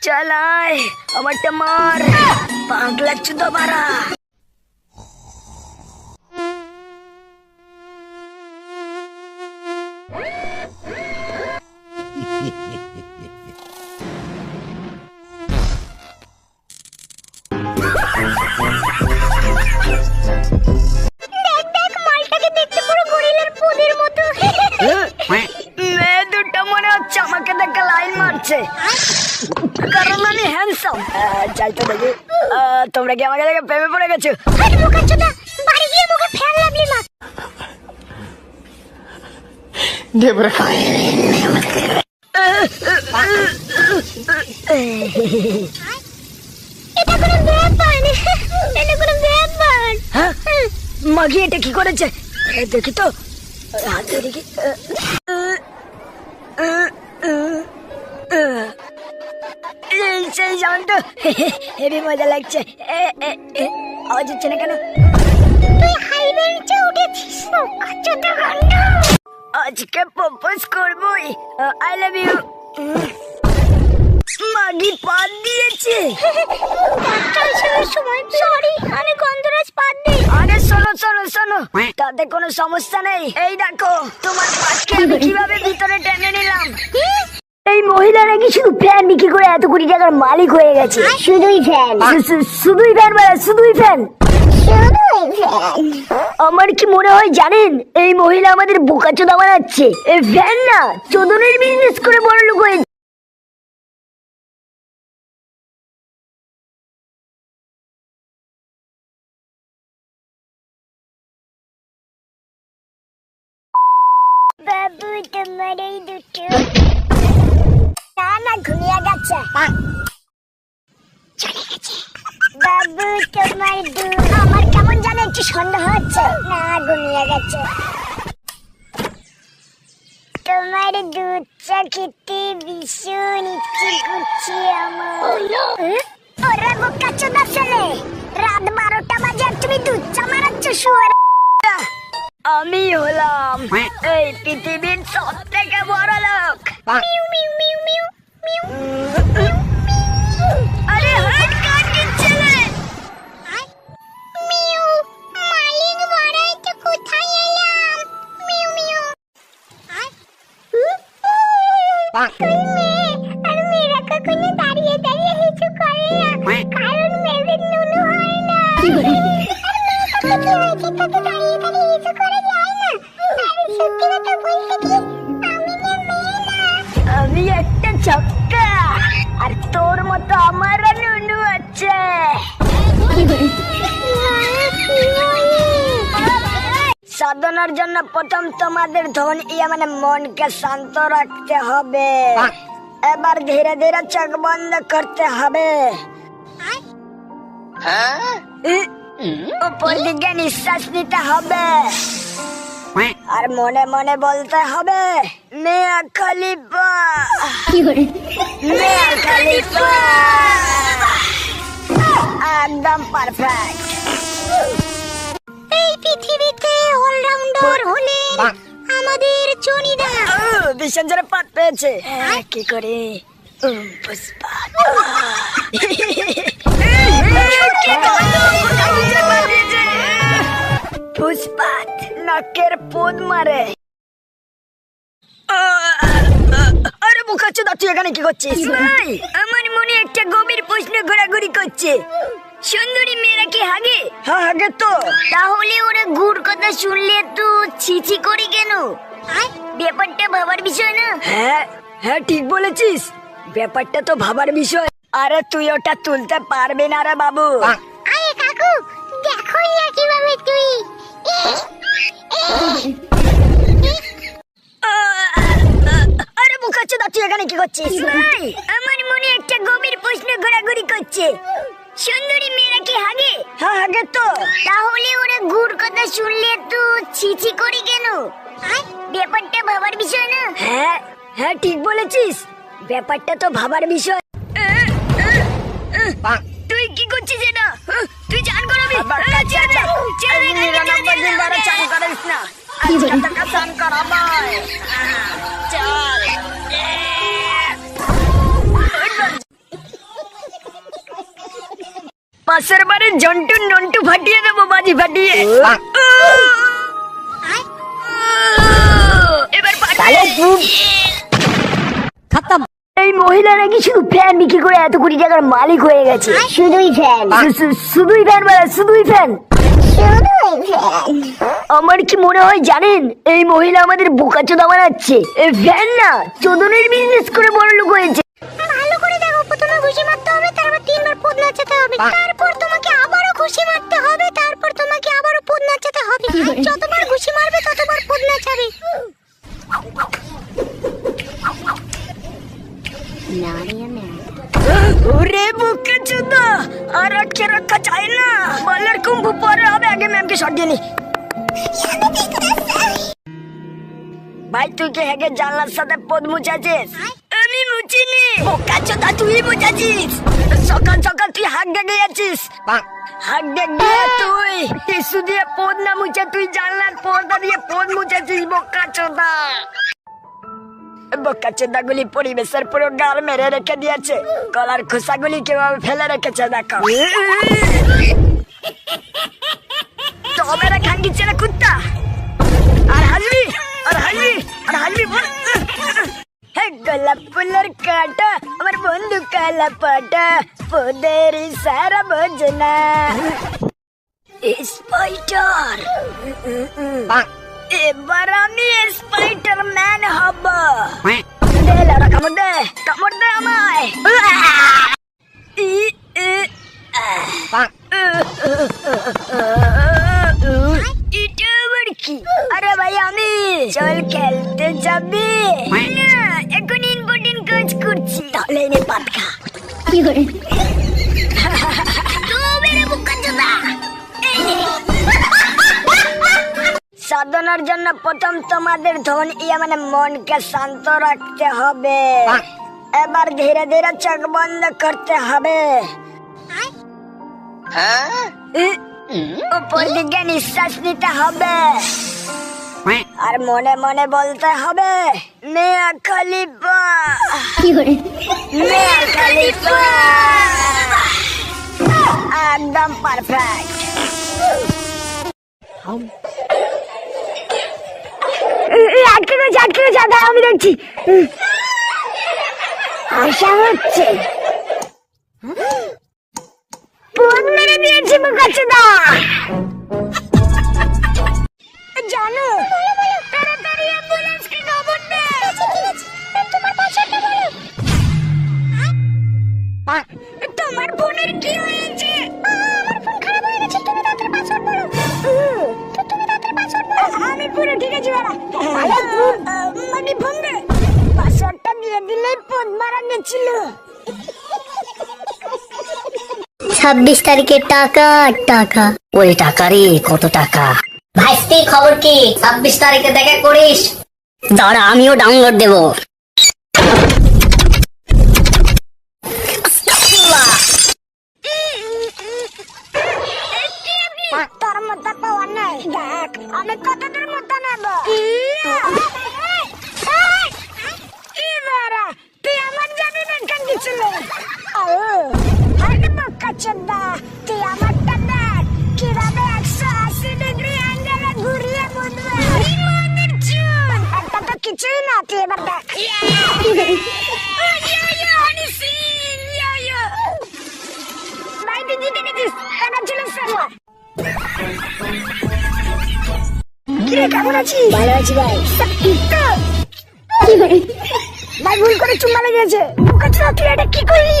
চালায় আমারটা মার। পাগলা তো মারা দেখি। তোমরা কি আমাকে দেখে প্রেমে পড়ে গেছো? আরে বোকাচোদা বাড়ি গিয়ে মুখে ফ্যান লাগলি মা এটা কোনো ব্যাপার এটা কোনো ব্যাপার। হ্যাঁ? মাগি এটা কি করেছে? দেখি তো। হাতে দেখি। সেই তো হেভি মজা লাগছে। আওয়াজ হচ্ছে না কেন? তুই হাই উঠেছিস আজকে প্রপোজ করবই। আই লাভ ইউ মাগি পাত দিয়েছে। সময় সরি আমি গন্ধরাজ পাত দিই। আরে শোনো শোনো শোনো। তাতে কোনো সমস্যা নেই। এই দেখো তোমার পাটকে আমি কীভাবে ভিতরে টেনে নিলাম? এই মহিলা নাকি শুধু ফ্যান বিক্রি করে এত কোটি টাকার মালিক হয়ে গেছে? শুধুই ফ্যান শুধুই ফ্যান মানে শুধুই ফ্যান আমার কি মনে হয় জানেন? এই মহিলা আমাদের বোকাচোদা বানাচ্ছে। এই ফ্যান না চোদনের বিজনেস করে বড় লোক হয়ে বাবু তোমার এই দুটো না ঘুমিয়ে গেছে। চলে গেছে। বাবু তোমার আমার কেমন জানো একটু সন্দেহ হচ্ছে। না ঘুমিয়ে গেছে। তোমার দুধ চা খেতে ভীষণ ইচ্ছে করছে আমার। হ্যাঁ? ওরে বোকা চোদা ছেলে রাত বারোটা বাজে তুমি দুধ চা মারাচ্ছ শুয়ার আমি হলাম এই পৃথিবীর সব থেকে বড় লোক। মিউ সাধনার জন্য প্রথম তোমাদের ধন ইয়ে মানে মনকে শান্ত রাখতে হবে। এবার ধীরে ধীরে চোখ বন্ধ করতে হবে। ই- উপর দিকে নিঃশ্বাস নিতে হবে। আর মনে মনে বলতে হবে মেয়া খালিফা। মেয়া খালিফা। একদম পারফেক্ট এই পৃথিবীতে অলরাউন্ডার হলেন আমাদের জনিদা ভীষণ জোরে পাত পেয়েছে। হ্যাঁ, কি করে? পুষ্পা। পুষ্পাত নাকের পোদ মারে। আরে বোকা চোদা তুই এখানে কি করছিস? আমার মনে একটা গভীর প্রশ্ন ঘোরাঘুরি করছে। সুন্দরী মেয়েরা কি হাগে? হ্যাঁ হাগে তো। তাহলে ওরা গুড় কথা শুনলে তো ছিছি করি কেন? ব্যাপারটা ভাবার বিষয় না? হ্যাঁ হ্যাঁ ঠিক বলেছিস। ব্যাপারটা তো ভাবার বিষয়। আরে তুই ওটা তুলতে পারবি না রে বাবু। আরে কাকু দেখো না কীভাবে তুই। আরে মুখাচ্ছদা তুই এখানে কি করছিস? ব্যাপারটা তো ভাবার বিষয়। তুই কি করছিস এটা? তুই চান করবি? চান করিস না। চান চল পাশের বাড়ির জন্টু নন্টু ফাটিয়ে দেবো বাজি ফাটিয়ে। এবার খতম এই মহিলা নাকি শুধু ফ্যান বিক্রি করে এত কোটি টাকার মালিক হয়ে গেছে। শুধুই ফ্যান শুধুই ফ্যান মানে শুধুই ফ্যান আমার কি মনে হয় জানেন? এই মহিলা আমাদের বোকাচোদা বানাচ্ছে। এই ফ্যান না চোদনের বিজনেস করে বড় লোক হয়েছে। ভালো করে দেখো প্রথমে ঘুষি মারতে হবে তারপর তিনবার পদ নাচাতে হবে। তারপর তোমাকে আবারও ঘুষি মারতে হবে তারপর তোমাকে আবারও পদ নাচাতে হবে। যতবার ঘুষি মারবে ততবার পদ নাচাবে। ওরে বোকাচোদা আর আটকে রাখা যায় না। বলার কুম্ভ পরে হবে আগে ম্যামকে শট দিয়ে নি। ভাই তুই কি হেগে জানলার সাথে পদ মুছাছিস? আমি মুছিনি। বোকাচোদা তুই মুছাছিস। সকাল সকাল তুই হাক ডেকে যাচ্ছিস হাক ডেকে তুই টিসু দিয়ে পদ না মুছে তুই জানলার পর্দা দিয়ে পদ মুছেছিস বোকাচোদা বোকাচোদাগুলি পরিবেশের পুরো গাল মেরে রেখে দিয়েছে। গলার খোসাগুলি কীভাবে ফেলে রেখেছে, দেখো। তবে রে খাঙ্গি কুত্তা। আর হাসবি? আর হাসবি? আর হাসবি বল। হে গোলাপ ফুলের কাটা, আমার বন্ধু কালা পাটা পোদের সারা এবার আমি স্পাইটার ম্যান হব দে লাউডা কামড় দে কামড় দে আমায়। ই, ই, আহ। এটা আবার কি আরে ভাই আমি চল খেলতে যাবি। না এখন ইম্পর্টেন্ট কাজ করছি। তাহলে এনে পাত খা। কি করে সাধনার জন্য প্রথম তোমাদের ধন ইয়ে মানে মনকে শান্ত রাখতে হবে। এবার ধীরে ধীরে চোখ বন্ধ করতে হবে। ই- উপর দিকে নিঃশ্বাস নিতে হবে। আর মনে মনে বলতে হবে মেয়া খালিফা। মেয়া খালিফা। একদম পারফেক্ট আটকে রয়েছে আটকে রয়েছে দাঁড়া আমি দেখছি আশা হচ্ছে। পদ মেরে দিয়েছি মুখাচ্ছে দা পুরো ঠিক আছে বাবা মানে ভঙ্গে পাসওয়ার্ডটা দিয়ে দিলেই পদ মারা গেছিল। ছাব্বিশ তারিখের টাকা টাকা। ওই টাকা রে কত টাকা? ভাইস্তি খবর কি? ছাব্বিশ তারিখে দেখা করিস? দাঁড়া আমিও ডাউনলোড দেব। তোর মতো পাওয়া নাই। দেখ আমি কতদের মধ্যে নেব? কিরে কেমন আছিস? ভালো আছি ভাই। ভাই ভুল করে চুম্বা লেগেছে মুখাচ্ছ তুই এটা কি করলি?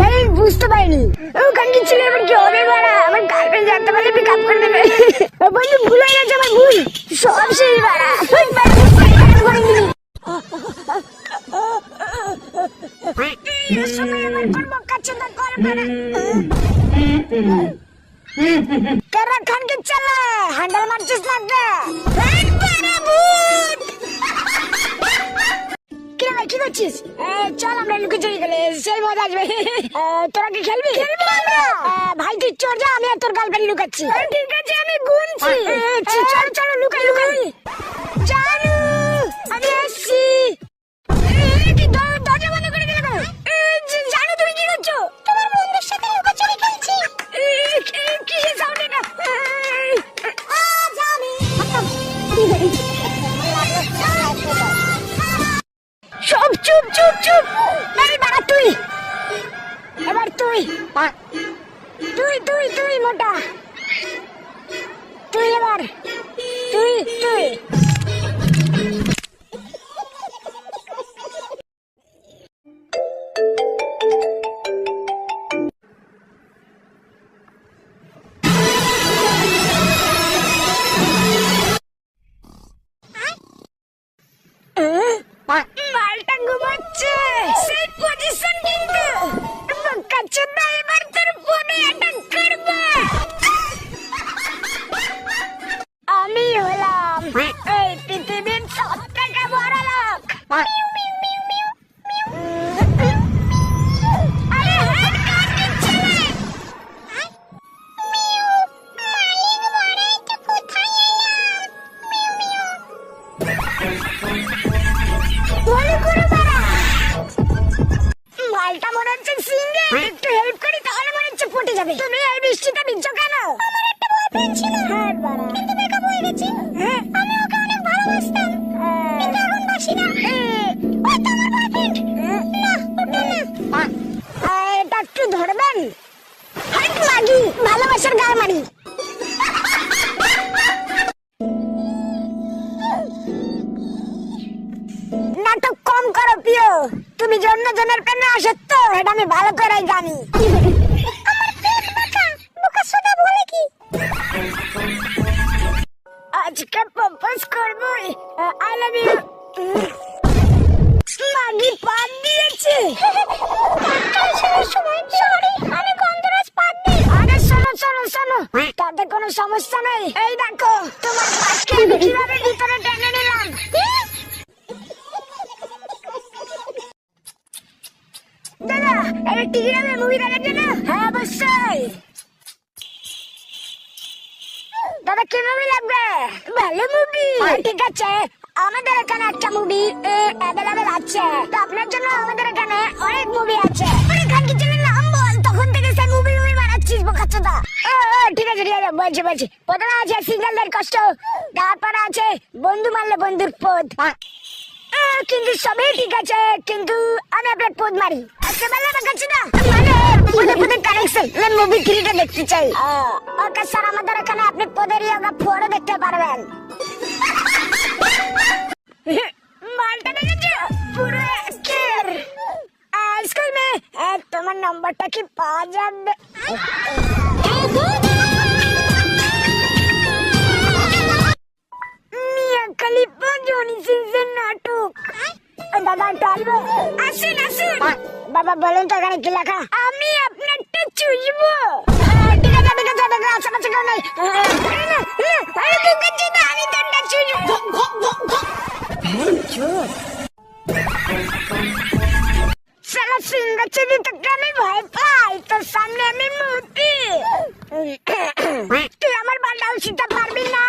ভাই বুঝতে পারিনি। ও কান্দি ছিল এবার কি হবে বাড়া আমার গার্লফ্রেন্ড জানতে পারলে পিক আপ করে দেবে বন্ধু ভুল হয়ে গেছে আমার ভুল। সব সেই বাড়া করে দিলি। তেরা খানকে চলে হ্যান্ডেল মারছিস লাগবে কি করছিস? চল আমরা লুকে চুরি গেলে সেই মজা আসবে। তোরা কি খেলবি? ভাই তুই চোর যা আমি তোর গার্লফ্রেন্ড লুকাচ্ছি। ঠিক আছে আমি গুনছি। চলো চলো লুকাই লুকাই। জানু আমি আসছি। তুই তুই মালটা মনে হচ্ছে সিঙ্গে। একটু হেল্প করি তাহলে মনে হচ্ছে ফুটে যাবে। তুমি এই বৃষ্টিতে ভিজছো কেন? আমার একটা বয়ফ্রেন্ড ছিল হ্যাঁ বাড়া কিন্তু ব্রেকআপ হয়ে গেছে হ্যাঁ। আমি ওকে অনেক ভালোবাসতাম। কিন্তু এখন বাসি না। ও তো আমার বয়ফ্রেন্ড না ওটা না। এটা একটু ধরবেন? হাট লাগি ভালোবাসার গায়ে মারি নাটক কম করো প্রিয়। তুমি জন্য জনের প্রেমে আসক্ত, এটা আমি ভালো করেই জানি। আমার পেট বাঁকা বোকা সোদা বলে কি? আজকে প্রপোজ করব আই লাভ ইউ। মাগি পাত দিয়েছে। সময় সরি, আমি গন্ধরাজ পাত দিই আরে শোনো শোনো শোনো, তাতে কোনো সমস্যা নেই। এই দেখো, তোমার কীভাবে আছে আমাদের এখানে একটা মুভি অ্যাভেলেবেল আছে। তো আপনার জন্য আমাদের এখানে অনেক মুভি আছে। আরে খান কি চ্যানেল নাম বল তখন থেকে সেই মুভি মুভি বানাচ্ছিস বোকাচ্চোদা ঠিক আছে ঠিক আছে বলছি বলছি। প্রথমে আছে সিঙ্গেলদের কষ্ট তারপরে আছে বন্ধু মারলে বন্ধুর আহ, কিন্তু সবই ঠিক আছে কিন্তু আমি আপনার পদ মারি। আজকে বেলা দেখাচ্ছি না মানে পদে পদে কানেকশন আমি মুভি থ্রিটা দেখতে চাই। ওকে স্যার আমাদের এখানে আপনি পদের ইয়োগা ফোরও দেখতে পারবেন। মালটা দেখেছ পুরো একের স্কুল মে তোমার নম্বরটা কি পাওয়া যাবে মিয়া খলিফা জনি সিনসের নাটক দাদা টালবো আসুন আসুন বাবা বলুন তো এখানে কি লেখা আমি আপনারটা চুষবো আশেপাশে কেউ নেই। আমি তোর তোর সামনে আমি মূর্তি আমার বান্ডাল চিনতে পারবি না।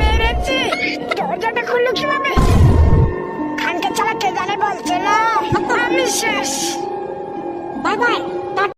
মেরেছি, দরজাটা খুললো বলছে না? আমি শেষ। Bye bye.